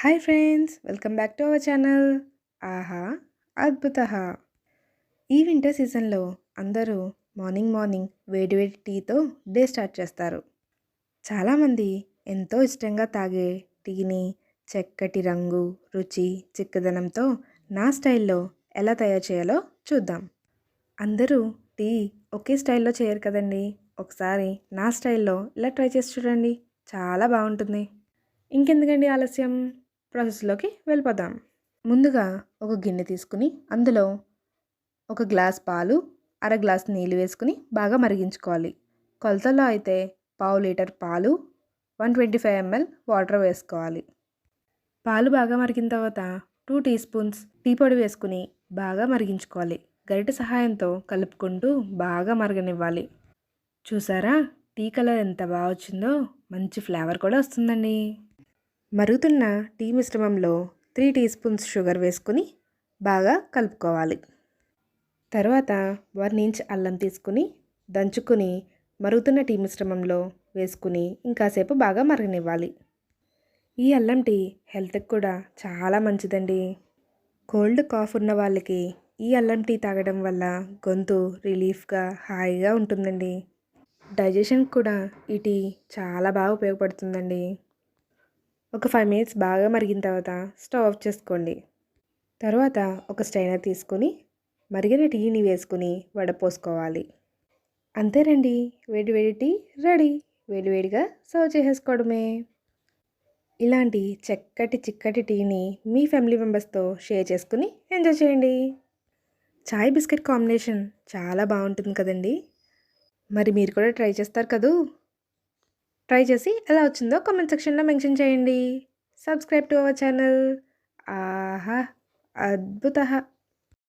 Hi friends welcome back to our channel. ఆహా అద్భుత ఈ వింటర్ సీజన్లో అందరూ మార్నింగ్ మార్నింగ్ వేడివేడి టీతో డే స్టార్ట్ చేస్తారు. చాలామంది ఎంతో ఇష్టంగా తాగే టీని చక్కటి రంగు రుచి చిక్కదనంతో నా స్టైల్లో ఎలా తయారు చేయాలో చూద్దాం. అందరూ టీ ఒకే స్టైల్లో చేయరు కదండి? ఒకసారి నా స్టైల్లో ఇలా ట్రై చేసి చూడండి. చాలా బాగుంటుంది. ఇంకెందుకండి ఆలస్యం? ప్రాసెస్లోకి వెళ్ళిపోదాం. ముందుగా ఒక గిన్నె తీసుకుని అందులో ఒక గ్లాస్ పాలు అర గ్లాస్ నీళ్ళు వేసుకుని బాగా మరిగించుకోవాలి. కొలతలో అయితే పావు లీటర్ పాలు one twenty five ML water వేసుకోవాలి. పాలు బాగా మరిగిన తర్వాత టూ టీ స్పూన్స్ టీ పొడి వేసుకుని బాగా మరిగించుకోవాలి. గరిటె సహాయంతో కలుపుకుంటూ బాగా మరగనివ్వాలి. చూసారా? టీ కలర్ ఎంత బాగా వచ్చిందో మంచి ఫ్లేవర్ కూడా వస్తుందండి. మరుగుతున్న టీ మిశ్రమంలో త్రీ టీ స్పూన్స్ షుగర్ వేసుకుని బాగా కలుపుకోవాలి. తర్వాత వన్ ఇంచ్ అల్లం తీసుకుని దంచుకుని మరుగుతున్న టీ మిశ్రమంలో వేసుకుని ఇంకాసేపు బాగా మరగనివ్వాలి. ఈ అల్లం టీ హెల్త్కి కూడా చాలా మంచిదండి. కోల్డ్ కాఫ్ ఉన్న వాళ్ళకి ఈ అల్లం టీ తాగడం వల్ల గొంతు రిలీఫ్గా హాయిగా ఉంటుందండి. డైజెషన్ కూడా ఈ టీ చాలా బాగా ఉపయోగపడుతుందండి. ఒక ఫైవ్ మినిట్స్ బాగా మరిగిన తర్వాత స్టవ్ ఆఫ్ చేసుకోండి. తర్వాత ఒక స్టైనర్ తీసుకొని మరిగిన టీని వేసుకుని వడపోసుకోవాలి అంతేనండి వేడి వేడి టీ రెడీ. వేడివేడిగా సర్వ్ చేసేసుకోవడమే. ఇలాంటి చక్కటి చిక్కటి టీని మీ ఫ్యామిలీ మెంబర్స్తో షేర్ చేసుకుని ఎంజాయ్ చేయండి. చాయ్ బిస్కెట్ కాంబినేషన్ చాలా బాగుంటుంది కదండి. మరి మీరు కూడా ట్రై చేస్తారు కదూ? ట్రై చేసి ఎలా వచ్చిందో కామెంట్ సెక్షన్లో మెన్షన్ చేయండి. సబ్స్క్రైబ్ టు అవర్ ఛానల్ ఆహా అద్భుత